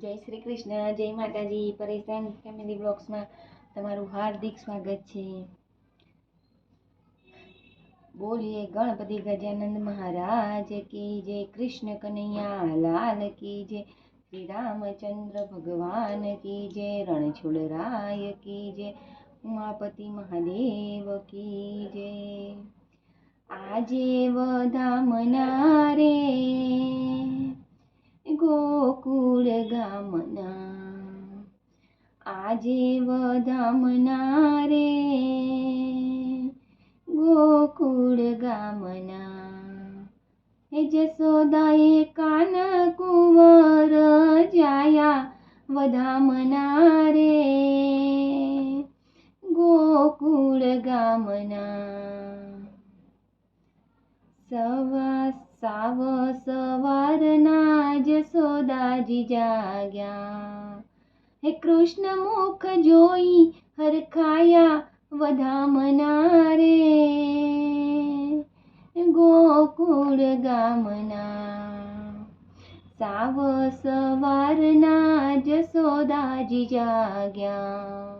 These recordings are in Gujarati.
જય શ્રી કૃષ્ણ, જય માતાજી. પરેશાન ફેમિલી બ્લોગ્સમાં તમારું હાર્દિક સ્વાગત છે. બોલીએ ગણપતિ ગજાનંદ મહારાજ કી જય, કૃષ્ણ કનૈયા, લાલ કી જય, શ્રી રામચંદ્ર ભગવાન કી જય રણછોડરાય કી જય, ઉમાપતિ મહાદેવ કી જય. આજે વધામના રે ગોકુળ ગામના આજે વધામના રે ગોકુળ ગામના હે જસોદાએ કાન કુંવર જાયા વધામના રે ગોકુળ ગામના સવા સાવ સવારના જસોદાજી જાગ્યા. હે કૃષ્ણ મુખ જોઈ હરખાયા વધામના રે ગોકુળ ગામના સાવ સવારના જસોદાજી જાગ્યા.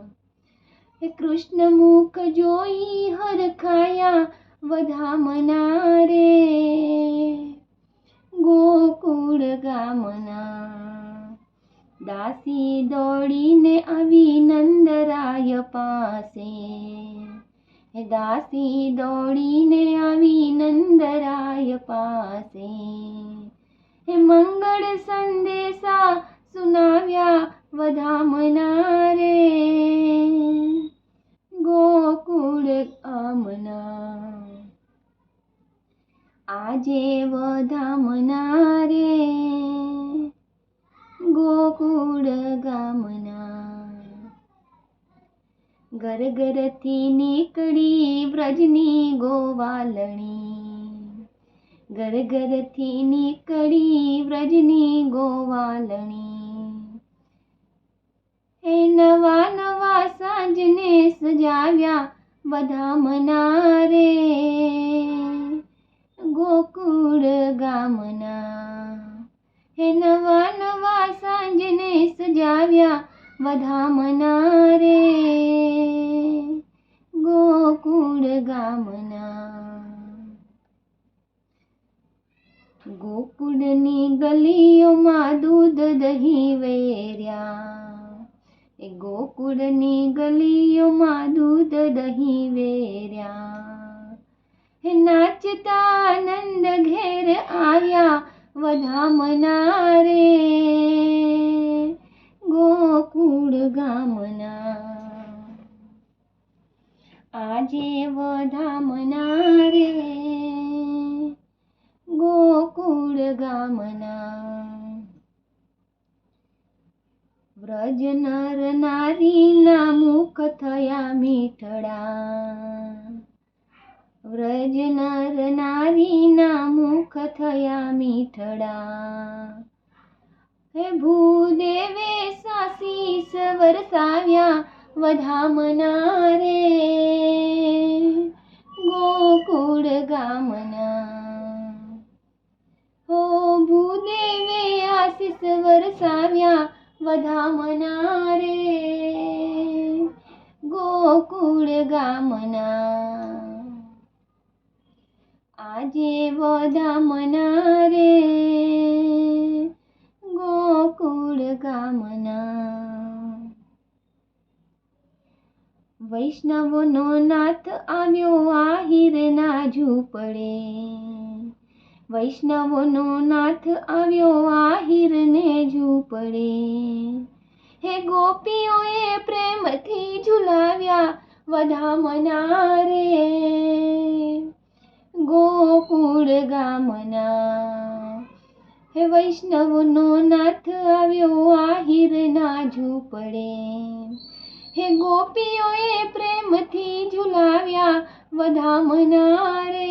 હે કૃષ્ણ મુખ જોઈ હરખાયા વધામના રે ગોકુળ ગામના દાસી દોડીને આવી નંદરાય પાસે. દાસી દોડીને આવી નંદરાય પાસે. હે મંગળ સંદેશા સુનાવ્યા વધામના રે. ગોકુળ આમના. આજે વધામના રે. ગોકુળ ગામના ઘર ઘરથી નીકળી વ્રજની ગોવાલણી. ઘર ઘરથી નીકળી વ્રજની ગોવાલણી. એ નવા નવા સાંજને સજાવ્યા બધા રે. વધામના રે ગોકુળ ગામના ગોકુળની ગલીઓમાં દૂધ દહીં વેર્યા. એ ગોકુળની ગલીઓમાં દૂધ દહીં વેર્યા. હે નાચતા આનંદ ઘેર આવ્યા વધામના રે. ગોકુળ ગામના આજે વધામના રે ગોકુળ ગામના વ્રજ નર નારીના મુખ થયા મીઠડા વ્રજ નર નારીના મુખ થયા મીઠડા હે ભૂદેવે સાસીસ વરસાવ્યા વધામના રે ગોકુળ ગામના હો ભૂદેવે આશીષ વરસાવ્યા વધામના રે ગોકુળ ગામના આજે વધામના વૈષ્ણવનો નાથ આવ્યો આહિરના ઝૂંપડે વૈષ્ણવનો નાથ આવ્યો, આહિરને ઝૂંપડે હે ગોપીઓએ પ્રેમથી ઝુલાવ્યા વધામના રે. ગોકુળ ગામના. હે વૈષ્ણવનો નાથ આવ્યો આહિરના ઝૂંપડે હે ગોપીઓએ પ્રેમથી ઝુલાવ્યા વધામના રે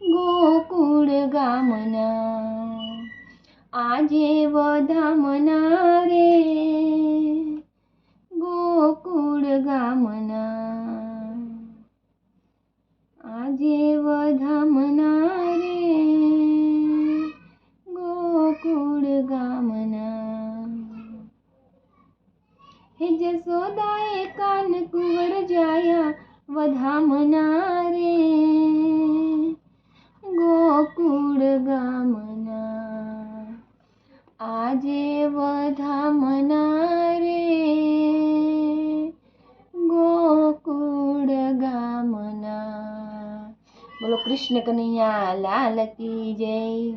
ગોકુળ ગામના આજે વધામના વધામના રે ગોકુળ ગામના. આજે વધામના રે ગોકુળ ગામના. બોલો કૃષ્ણ કનૈયા, લાલ કી જય.